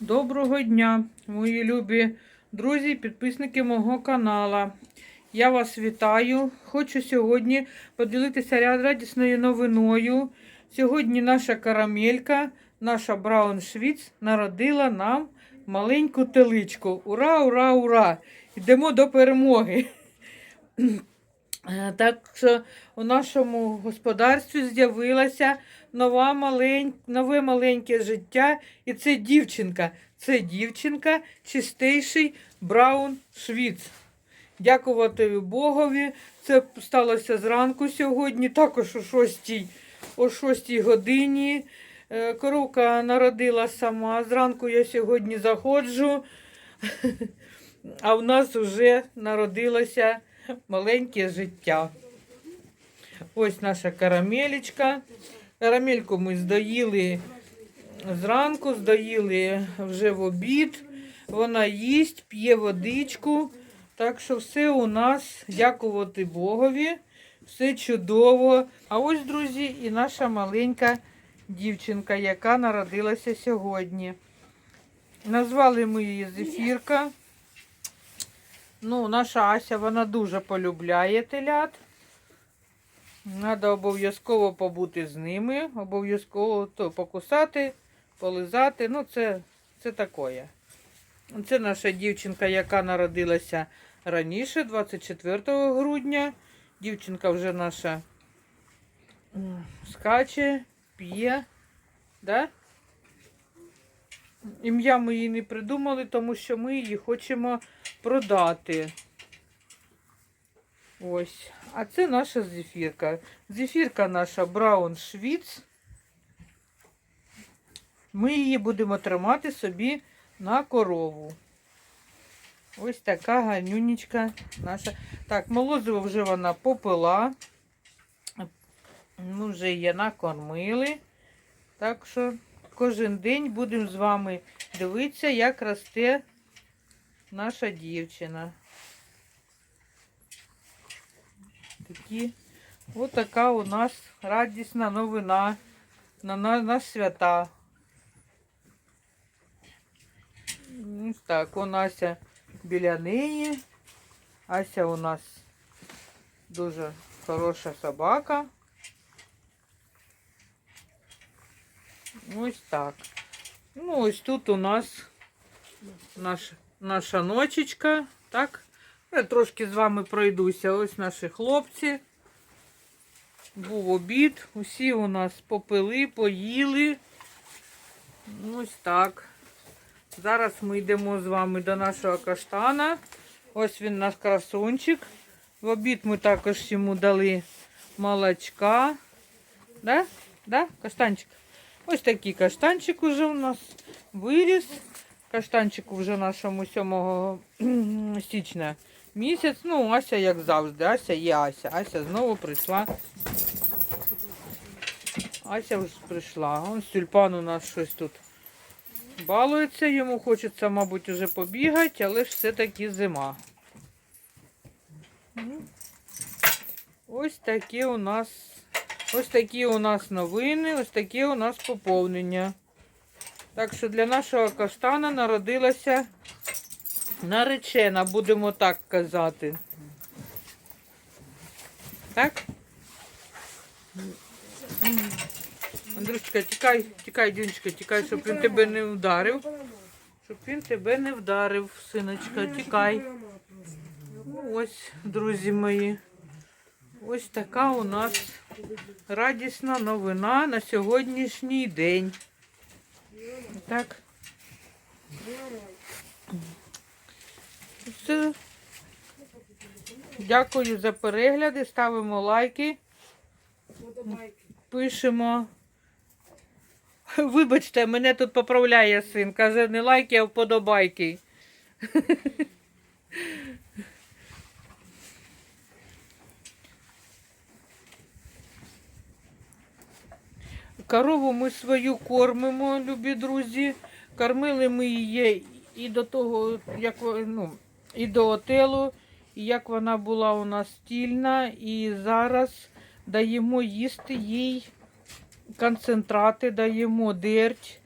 Доброго дня, мої любі друзі, підписники мого канала. Я вас вітаю. Хочу сьогодні поділитися радісною новиною. Сьогодні наша карамелька, наша Браун Швіц народила нам маленьку теличку. Ура, ура, ура! Йдемо до перемоги. Е, Так що у нашому господарстві з'явилася нова малень... нове маленьке життя. І це дівчинка. Це дівчинка, чистейший Браун Швіц. Дякувати Богові. Це сталося зранку сьогодні, також о 6, о 6 годині. Е, Коровка народила сама. Зранку я сьогодні заходжу, а в нас вже народилося маленьке життя. Ось наша карамелечка. Карамельку ми здоїли зранку, здоїли вже в обід. Вона їсть, п'є водичку. Так що все у нас, дякувати Богові, все чудово. А ось, друзі, і наша маленька дівчинка, яка народилася сьогодні. Назвали ми її Зефірка. Ну, наша Ася, вона дуже полюбляє телят. Треба обов'язково побути з ними, обов'язково то покусати, полизати. Ну, це, це таке. Це наша дівчинка, яка народилася раніше, 24 грудня. Дівчинка вже наша скаче, п'є. Да? Ім'я ми її не придумали, тому що ми її хочемо продати. Ось. А це наша зефірка. Зефірка наша Браун Швіц. Ми її будемо тримати собі на корову. Ось така гарнюнечка наша. Так, молозиво вже вона попила. Ми вже її накормили. Так що кожен день будемо з вами дивитися, як росте наша дівчина. Такі. Ось така у нас радісна новина на, на, на свята. Ось так, у Ася біля неї. Ася у нас дуже хороша собака. Ось так. Ну, ось тут у нас наш, наша ночечка. Так. Я трошки з вами пройдуся. Ось наші хлопці. Був обід. Усі у нас попили, поїли. Ось так. Зараз ми йдемо з вами до нашого каштана. Ось він наш красунчик. В обід ми також йому дали молочка. Да? Да? Каштанчик. Ось такий каштанчик уже у нас виріс. Каштанчику вже нашому 7 січня місяць. Ну, Ася, як завжди, Ася є Ася. Ася знову прийшла. Ася вже прийшла. Ось тюльпан у нас щось тут балується. Йому хочеться, мабуть, уже побігати, але ж все-таки зима. Ось такі у нас ось такі у нас новини, ось такі у нас поповнення. Так що для нашого каштана народилася наречена, будемо так казати. Так? Андрюшечка, тікай, тікай, Дюнечка, тікай, щоб він тебе не вдарив. Щоб він тебе не вдарив, синочка, тікай. Ось, друзі мої. Ось така у нас радісна новина на сьогоднішній день. Так. Все. Дякую за перегляди. Ставимо лайки. Пишемо. Вибачте, мене тут поправляє син. Каже, не лайки, а вподобайки. Корову ми свою кормимо, любі друзі. Кормили ми її і до того, як ну, і до отелу, і як вона була у нас стільна, і зараз даємо їсти їй концентрати, даємо дерть.